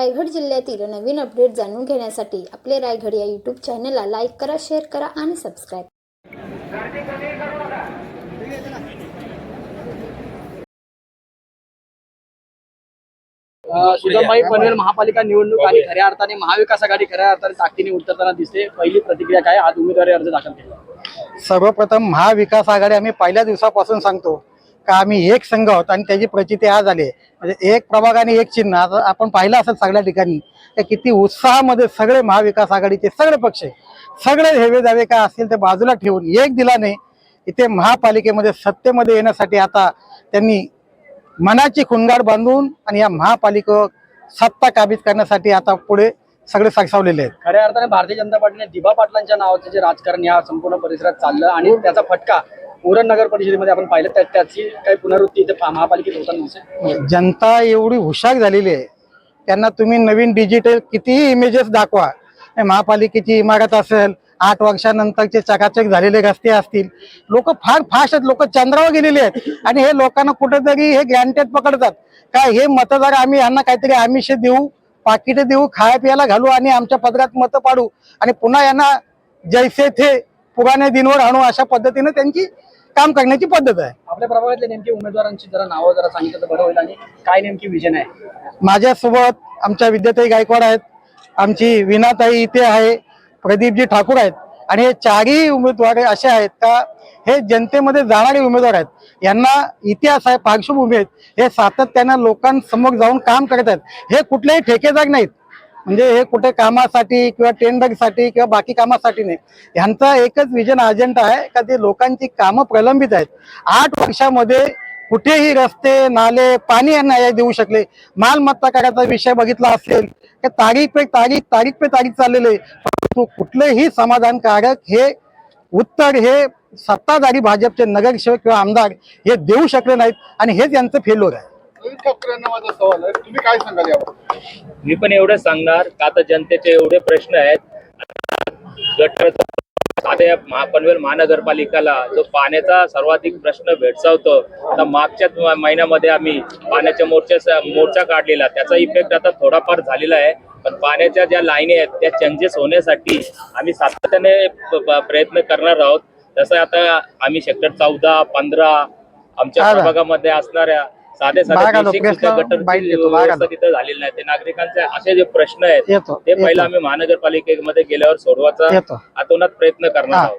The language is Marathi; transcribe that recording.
रायगड जिल्ह्यातील नवीन अपडेट जाणून घेण्यासाठी आपले रायगड या यूट्यूब चॅनलला लाईक करा शेअर करा आणि सबस्क्राईब सुजाताई पनवेल महापालिका निवडणूक आणि खऱ्या अर्थाने महाविकास आघाडी खऱ्या अर्थाने ताकदीने उतरताना दिसते. पहिली प्रतिक्रिया काय? आज उमेदवारी अर्ज दाखल केला. सर्वप्रथम महाविकास आघाडी आम्ही पहिल्या दिवसापासून सांगतो का आम्ही एक संघ आहोत आणि त्याची प्रचिती आज आली म्हणजे एक प्रभाग आणि एक चिन्ह. आता आपण पाहिलं असेल सगळ्या ठिकाणी की किती उत्साहामध्ये सगळे महाविकास आघाडीचे सगळे पक्ष सगळे हेवे दावे काय असतील ते बाजूला ठेवून एक दिलाने इथे महापालिकेमध्ये सत्तेमध्ये येण्यासाठी आता त्यांनी मनाची खुणगाड बांधून आणि या महापालिका सत्ता काबीज करण्यासाठी आता पुढे सगळे साक्षावलेले आहेत. खऱ्या अर्थाने भारतीय जनता पार्टीने दिबा पाटलांच्या नावाचं जे राजकारण या संपूर्ण परिसरात चाललं आणि त्याचा फटका उरण नगर परिषदेमध्ये आपण पाहिलं तर त्याची काही पुनरावृत्ती इथे महापालिकेत होताना जनता एवढी हुशार झालेली आहे. त्यांना तुम्ही नवीन डिजिटल कितीही इमेजेस दाखवा. महापालिकेची इमारत असेल आठ वर्षानंतरचे चकाचक झालेले रस्ते असतील. लोक फार फास्ट आहेत. लोक चंद्रावर गेलेले आहेत. आणि हे लोकांना कुठेतरी हे ग्रँटेड पकडतात. काय हे मतदार आम्ही यांना काहीतरी आमिष देऊ पाकिटे देऊ खाया पियाला घालू आणि आमच्या पदरात मतं पाडू. आणि पुन्हा यांना जैसे थे पुराने दिनवर आणू अशा पद्धतीने त्यांची काम करण्याची पद्धत आहे. आपल्या प्रभागातले नेमके उमेदवारांची जरा नावं जरा सांगितलं तर बरं होईल आणि काय नेमकी विजन आहे? माझ्यासोबत आमच्या विद्याताई गायकवाड आहेत. आमची विनाताई इथे आहे प्रदीपजी ठाकूर आहेत. आणि हे चारही उमेदवार असे आहेत का हे जनतेमध्ये जाणारे उमेदवार आहेत. यांना इतिहास आहे पार्श्वभूमी आहेत. हे सातत्यानं लोकांसमोर जाऊन काम करत आहेत. हे कुठलेही ठेकेदार नाहीत. म्हणजे हे कुठे कामासाठी किंवा टेंडरसाठी किंवा बाकी कामासाठी नाही. ह्यांचा एकच विजन अजेंडा आहे का ते लोकांची कामं प्रलंबित आहेत. आठ वर्षामध्ये कुठेही रस्ते नाले पाणी यांना देऊ शकले. मालमत्ता करायचा विषय बघितला असेल तर तारीख पे तारीख तारीख पे तारीख चाललेले. परंतु कुठलेही समाधानकारक हे उत्तर हे सत्ताधारी भाजपचे नगरसेवक किंवा आमदार हे देऊ शकले नाहीत आणि हेच यांचं फेलोर आहे. माझा सवाल आहे. तुम्ही काय सांगाल यावर? मी पण एवढंच सांगणार का आता जनतेचे एवढे प्रश्न आहेत. गटर पनवेल महानगरपालिकाला जो पाण्याचा सर्वाधिक प्रश्न भेडसावतो आता मागच्याच म- महिन्यामध्ये आम्ही पाण्याच्या मोर्चा मोर्चा काढलेला. त्याचा इफेक्ट आता थोडाफार झालेला आहे. पण पाण्याच्या ज्या लाईनी आहेत त्या चेंजेस होण्यासाठी आम्ही सातत्याने प्रयत्न करणार आहोत. तसं आता आम्ही सेक्टर चौदा पंधरा आमच्या हा ना. प्रभागामध्ये असणाऱ्या साधे. तिथं झालेली नाही. ते नागरिकांचे असे जे प्रश्न आहेत ते पहिला आम्ही महानगरपालिकेमध्ये गेल्यावर सोडवायचा आतोनात प्रयत्न करणार आहोत.